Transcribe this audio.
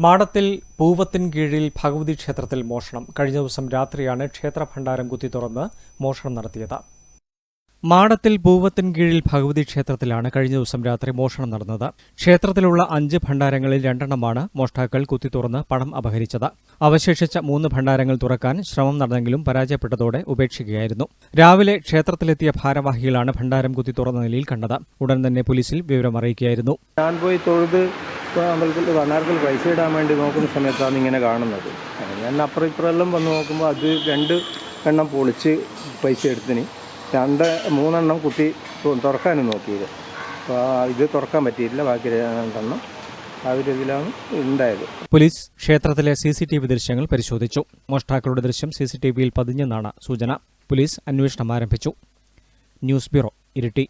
മാടത്തിൽ പൂവത്തിൻ കീഴിൽ ഭഗവതി ക്ഷേത്രത്തിൽ മോഷണം. കഴിഞ്ഞ ദിവസം രാത്രിയാണ് ക്ഷേത്ര ഭണ്ഡാരം കുത്തി തുറന്ന് മോഷണം നടത്തിയത്. മാടത്തിൽ പൂവത്തിൻ കീഴിൽ ഭഗവതി ക്ഷേത്രത്തിലാണ് കഴിഞ്ഞ ദിവസം രാത്രി മോഷണം നടന്നത്. ക്ഷേത്രത്തിലുള്ള അഞ്ച് ഭണ്ഡാരങ്ങളിൽ രണ്ടെണ്ണമാണ് മോഷ്ടാക്കൾ കുത്തി തുറന്ന് പണം അപഹരിച്ചത്. അവശേഷിച്ച മൂന്ന് ഭണ്ഡാരങ്ങൾ തുറക്കാൻ ശ്രമം നടന്നെങ്കിലും പരാജയപ്പെട്ടതോടെ ഉപേക്ഷിക്കുകയായിരുന്നു. രാവിലെ ക്ഷേത്രത്തിലെത്തിയ ഭാരവാഹികളാണ് ഭണ്ഡാരം കുത്തി തുറന്ന നിലയിൽ കണ്ടത്. ഉടൻ തന്നെ പോലീസിൽ വിവരം അറിയിക്കുകയായിരുന്നു. ഞാൻ ഇപ്പോൾ അമ്പലത്തിൽ വണ്ണാരത്തിൽ പൈസ ഇടാൻ വേണ്ടി നോക്കുന്ന സമയത്താണ് ഇങ്ങനെ കാണുന്നത്. ഞാൻ അപ്പുറം ഇപ്പുറമെല്ലാം വന്ന് നോക്കുമ്പോൾ അത് രണ്ട് എണ്ണം പൊളിച്ച് പൈസ എടുത്തിന്. രണ്ട് മൂന്നെണ്ണം കുട്ടി തുറക്കാനും നോക്കിയത്. അപ്പോൾ ഇത് തുറക്കാൻ പറ്റിയില്ല ബാക്കി രണ്ടെണ്ണം ആ ഉണ്ടായത്. പോലീസ് ക്ഷേത്രത്തിലെ സി സി ടി വി ദൃശ്യങ്ങൾ പരിശോധിച്ചു. മോഷ്ടാക്കളുടെ ദൃശ്യം സി സി ടി വിയിൽ പതിഞ്ഞെന്നാണ് സൂചന. പോലീസ് അന്വേഷണം ആരംഭിച്ചു. News bureau Iritty.